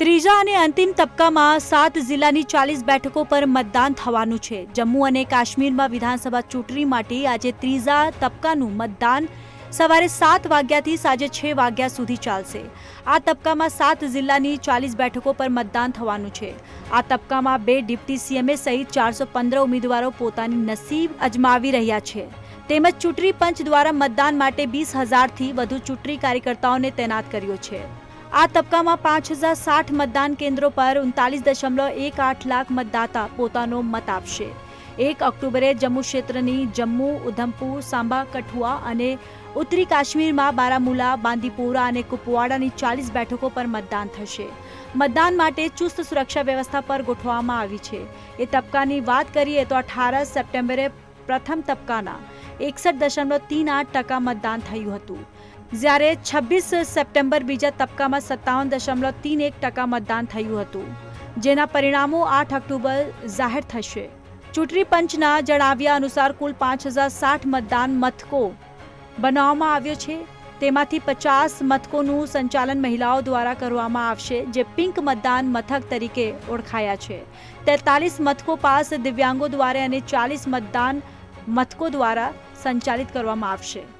ત્રીજા અને અંતિમ તબક્કામાં સાત જિલ્લાની ચાલીસ બેઠકો પર મતદાન થવાનું છે. જમ્મુ અને કાશ્મીરમાં વિધાનસભા ચૂંટણી માટે આજે ત્રીજા તબક્કાનું મતદાન સવારે સાત વાગ્યાથી સાંજે છ વાગ્યા સુધી ચાલશે. આ તબક્કામાં સાત જિલ્લાની ચાલીસ બેઠકો પર મતદાન થવાનું છે. આ તબક્કામાં બે ડિપ્ટી સીએમએ સહિત ચારસો પંદર ઉમેદવારો પોતાની નસીબ અજમાવી રહ્યા છે. તેમજ ચૂંટણી પંચ દ્વારા મતદાન માટે વીસ હજારથી વધુ ચૂંટણી કાર્યકર્તાઓને તૈનાત કર્યો છે. આ તબક્કામાં પાંચ હજાર સાઠ મતદાન કેન્દ્રો પર ઉનતાલીસ દશમલવ એક આઠ લાખ મતદાતા પોતાનો મત આપશે. એક ઓક્ટોબરે જમ્મુ ક્ષેત્રની જમ્મુ, ઉધમપુર, સાંબા, કઠુઆ અને ઉત્તરી કાશ્મીરમાં બારામુલા, બાંદીપોરા અને કુપવાડાની ચાલીસ બેઠકો પર મતદાન થશે. મતદાન માટે ચુસ્ત સુરક્ષા વ્યવસ્થા પર ગોઠવવામાં આવી છે. એ તબક્કાની વાત કરીએ તો અઠાર સપ્ટેમ્બરે પ્રથમ તબક્કાના એકસઠ દશમલવ તીન આઠ ટકા મતદાન થયું હતું. જ્યારે છવ્વીસ સપ્ટેમ્બર બીજા તબક્કામાં સત્તાવન દશમલવ તીન એક ટકા મતદાન થયું હતું. જેના પરિણામો આઠ ઓક્ટોબર જાહેર થશે. ચૂંટણી પંચના જણાવ્યા અનુસાર કુલ પાંચ હજાર સાઠ મતદાન મથકો બનાવવામાં આવ્યો છે. તેમાંથી પચાસ મથકોનું સંચાલન મહિલાઓ દ્વારા કરવામાં આવશે, જે પિંક મતદાન મથક તરીકે ઓળખાયા છે. તેતાલીસ મથકો પાસ દિવ્યાંગો દ્વારા અને ચાલીસ મતદાન મથકો દ્વારા સંચાલિત કરવામાં આવશે.